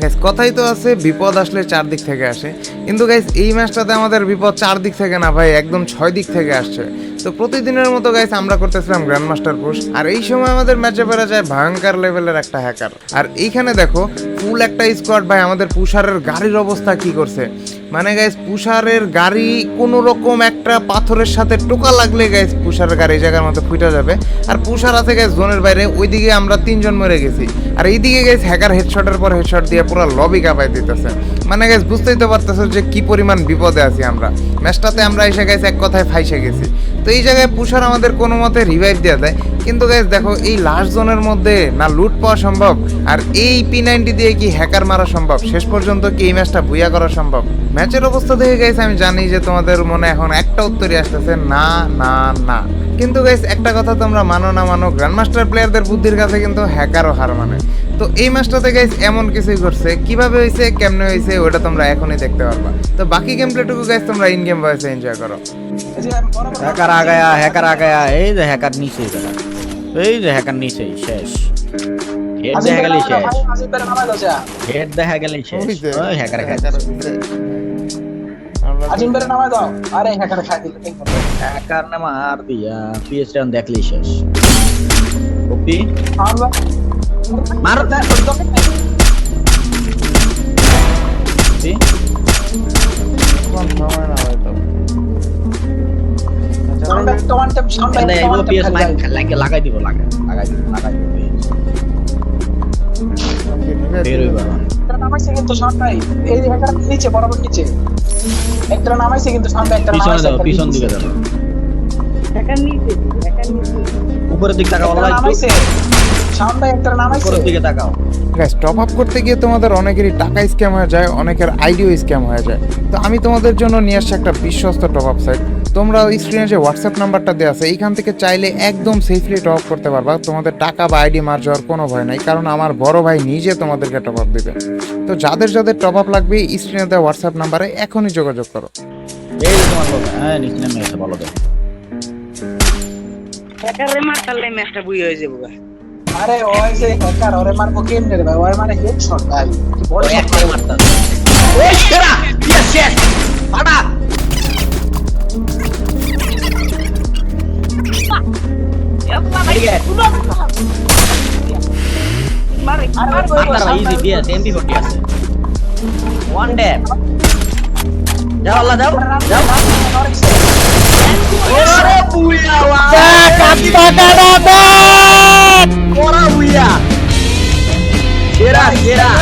Gas কথাই তো আছে, বিপদ আসলে চারদিক থেকে আসে। কিন্তু গাইস এই ম্যাচটাতে আমাদের বিপদ চারদিক থেকে না ভাই, একদম ছয় দিক থেকে আসছে। তো প্রতিদিনের মতো গাইস আমরা করতেছিলাম গ্র্যান্ড মাস্টার পুশ আর এই সময় আমাদের ম্যাচে পেরা যায় ভয়ঙ্কর লেভেলের একটা হ্যাকার আর এইখানে দেখো ফুল একটা স্কোয়াড ভাই, আমাদের পুষারের গাড়ির অবস্থা কি করছে? মানে গাইস পুষারের গাড়ি কোনো রকম একটা পাথরের সাথে টোকা লাগলে গাইস পুষারের গাড়ি জায়গার মতো ফুটে যাবে। আর পুষার আছে গাইস জোনের বাইরে, ওইদিকে আমরা তিনজন মরে গেছি। আর এইদিকে গাইস হ্যাকার হেডশটের পর হেডশট দিয়ে পুরো লবি কাঁপাই দিতেছে। মানে গাইস বুঝতেই তো পারতেছো যে কি পরিমাণ বিপদে আছি আমরা। ম্যাচটাতে আমরা এসে গাইস এক কথায় ফাইসে গেছি। তো এই জায়গায় পুষার আমাদের কোনো মতে রিভাইভ দেওয়া যায়। কিন্তু গাইস দেখো, এই লাস্ট জোনের মধ্যে না লুট পাওয়া সম্ভব, আর এই পি নাইনটি দিয়ে কি হ্যাকার মারা সম্ভব? শেষ পর্যন্ত কি এই ম্যাচটা বুইয়া করা সম্ভব? ম্যাচের অবস্থা দেখে গাইস আমি জানি যে তোমাদের মনে এখন একটা উত্তরই আসতেছে না না না। কিন্তু গাইস একটা কথা তোমরা মানো না মানো গ্র্যান্ডমাস্টার প্লেয়ারদের বুদ্ধির কাছে কিন্তু হ্যাকারও হার মানে। তো এই ম্যাচটাতে গাইস এমন কিছুই করছে কীভাবে হয়েছে কেমনে হয়েছে ওটা তোমরা এখনই দেখতে পারবা। তো বাকি গেম প্লেটুকু গাইস তোমরা ইন গেম ভয়েসে এনজয় করো। হ্যাকার আ গয়া হ্যাকার আ গয়া এই যে হ্যাকার নিচে এই যে হ্যাকার নিচে শেষ। হেড দেখা গেলে শেষ। হেড দেখা গেলে শেষ। ওই হ্যাকার হ্যাকার হইছে। আমরা আজিম বেরে নামায় দাও। আরে খাই দিল আর দিয়া পিএস রান দেখলেই শেষ। মার। লাগাই লাগাই দিব লাগাই। লাগাই দিব লাগাই দিব নামাইছে কিন্তু সামনে। এই হ্যাকার নিচে বরাবর নিচে। একটা নামাইছে কিন্তু সামনে একটা নামাইছে পিছন দিকে দাও উপরের দিকে তাকাও আল্লাহ নামাইছে। সামনে একটা নামাইছে। উপরের দিকে তাকাও। গাইস টপ আপ করতে গিয়ে তোমাদের অনেকেরই টাকা স্ক্যাম হয়ে যায় অনেকের আইডিও স্ক্যাম হয়ে যায়। তো আমি তোমাদের জন্য নিয়ে আসছি একটা বিশ্বস্ত টপ আপ সাইট তোমরা স্ক্রিনে যে হোয়াটসঅ্যাপ নাম্বারটা দেওয়া আছে এইখান থেকে চাইলে একদম সেফলি টপ আপ করতে পারবা। তোমাদের টাকা বা আইডি মার যাওয়ার কোনো ভয় নাই কারণ আমার বড় ভাই নিজে তোমাদেরকে টপ আপ দেবে। তো যাদের যাদের টপ আপ লাগবে স্ক্রিনে দেওয়া হোয়াটসঅ্যাপ নাম্বারে এখনই যোগাযোগ করো। এই তোমার হ্যাঁ নিচে নেমে এসে বলো দেখো। হ্যাকারে মারতালে ম্যাচটা বুই হয়ে যাব আরে ওই যে হ্যাকার ওরে মারবো কেমনে রে ভাই ওরে মানে হেডশট ভাই বড় ওই একবারে মারতা ওই সেরা ইয়েস শেষ ফাটা এদিকে মারে আরে মারে। ওই মারতার ভাই ইজি বিএস এমপি 40 আছে ওয়ান ড্যাপ যাও আল্লাহ যাও যাও ওরে বুইয়া ওরা বুইয়া সেরা